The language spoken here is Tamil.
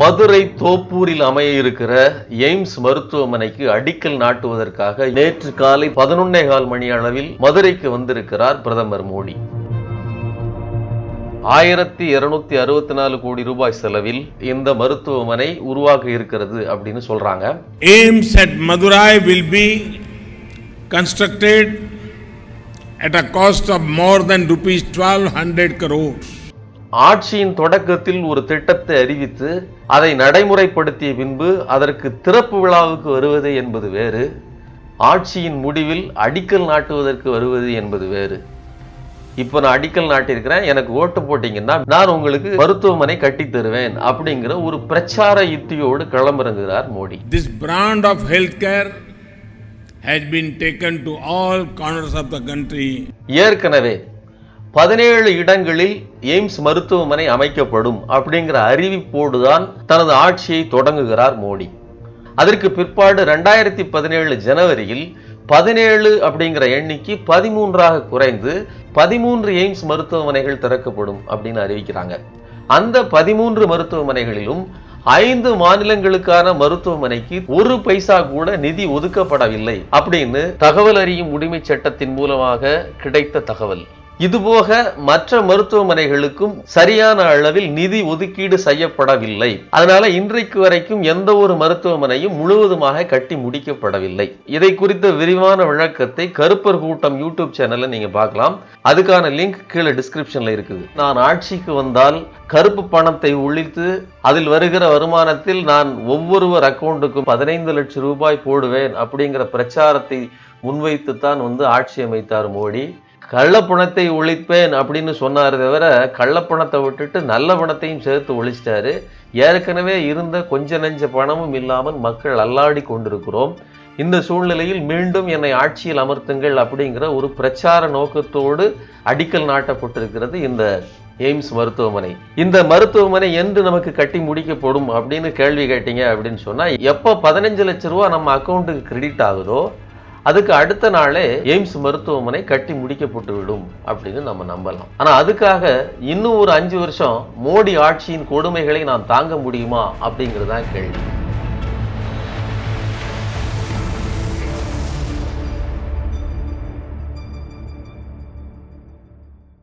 மதுரை தோப்பூரில் அமைய இருக்கிற எய்ம்ஸ் மருத்துவமனைக்கு அடிக்கல் நாட்டுவதற்காக நேற்று காலை பதினொன்னே கால் மணி அளவில் மதுரைக்கு வந்திருக்கிறார் பிரதமர் மோடி ஆயிரத்தி இருநூத்தி அறுபத்தி நாலு கோடி ரூபாய் செலவில் இந்த மருத்துவமனை உருவாக இருக்கிறது அப்படின்னு சொல்றாங்க AIMS at Madurai will be constructed at a cost of more than rupees 1200 crores. ஆட்சியின் தொடக்கத்தில் ஒரு திட்டத்தை அறிவித்து அதை நடைமுறைப்படுத்திய பின்பு அதற்கு திறப்பு விழாவுக்கு வருவது என்பது வேறு ஆட்சியின் முடிவில் அடிக்கல் நாட்டுவதற்கு வருவது என்பது வேறு இப்போ நான் அடிக்கல் நாட்டியிருக்கிறேன் எனக்கு ஓட்டு போட்டீங்கன்னா நான் உங்களுக்கு மருத்துவமனை கட்டித் தருவேன் அப்படிங்கிற ஒரு பிரச்சார யுத்தியோடு களமிறங்குகிறார் Modi This brand of healthcare has been taken to all corners of the country. ஏற்கனவே பதினேழு இடங்களில் எய்ம்ஸ் மருத்துவமனை அமைக்கப்படும் அப்படிங்கிற அறிவிப்போடு தான் தனது ஆட்சியை தொடங்குகிறார் மோடி. அதற்கு பிற்பாடு ரெண்டாயிரத்தி பதினேழு ஜனவரியில் பதினேழு அப்படிங்கிற எண்ணிக்கை பதிமூன்றாக குறைந்து பதிமூன்று எய்ம்ஸ் மருத்துவமனைகள் திறக்கப்படும் அப்படின்னு அறிவிக்கிறாங்க. அந்த பதிமூன்று மருத்துவமனைகளிலும் ஐந்து மாநிலங்களுக்கான மருத்துவமனைக்கு ஒரு பைசா கூட நிதி ஒதுக்கப்படவில்லை அப்படின்னு தகவல் அறியும் உரிமை சட்டத்தின் மூலமாக கிடைத்த தகவல். இதுபோக மற்ற மருத்துவமனைகளுக்கும் சரியான அளவில் நிதி ஒதுக்கீடு செய்யப்படவில்லை. அதனால இன்றைக்கு வரைக்கும் எந்த ஒரு மருத்துவமனையும் முழுவதுமாக கட்டி முடிக்கப்படவில்லை. இதை குறித்த விரிவான விளக்கத்தை கருப்பர் கூட்டம் யூடியூப் சேனல்ல நீங்க பார்க்கலாம். அதுக்கான லிங்க் கீழே டிஸ்கிரிப்ஷன்ல இருக்குது. நான் ஆட்சிக்கு வந்தால் கருப்பு பணத்தை ஒழித்து அதில் வருகிற வருமானத்தில் நான் ஒவ்வொருவர் அக்கௌண்ட்டுக்கும் பதினைந்து லட்சம் ரூபாய் போடுவேன் அப்படிங்கிற பிரச்சாரத்தை முன்வைத்து தான் வந்து ஆட்சி அமைத்தார் மோடி. கள்ளப்பணத்தை ஒழிப்பேன் அப்படின்னு சொன்னார் தவிர கள்ளப்பணத்தை விட்டுட்டு நல்ல பணத்தையும் சேர்த்து ஒழிச்சிட்டாரு. ஏற்கனவே இருந்த கொஞ்ச நெஞ்ச பணமும் இல்லாமல் மக்கள் அல்லாடி கொண்டிருக்கிறோம். இந்த சூழ்நிலையில் மீண்டும் என்னை ஆட்சியில் அமர்த்துங்கள் அப்படிங்கிற ஒரு பிரச்சார நோக்கத்தோடு அடிக்கல் நாட்டப்பட்டிருக்கிறது இந்த எய்ம்ஸ் மருத்துவமனை. இந்த மருத்துவமனை என்று நமக்கு கட்டி முடிக்கப்படும் அப்படின்னு கேள்வி கேட்டீங்க அப்படின்னு சொன்னால் எப்போ பதினஞ்சு லட்ச ரூபா நம்ம அக்கௌண்ட்டுக்கு கிரெடிட் ஆகுதோ அதுக்கு அடுத்த நாளே எய்ம்ஸ் மருத்துவமனை கட்டி முடிக்கப்பட்டு விடும் அப்படின்னு நம்ம நம்பலாம். ஆனா அதுக்காக இன்னும் ஒரு அஞ்சு வருஷம் மோடி ஆட்சியின் கொடுமைகளை நாம் தாங்க முடியுமா அப்படிங்கிறது தான் கேள்வி.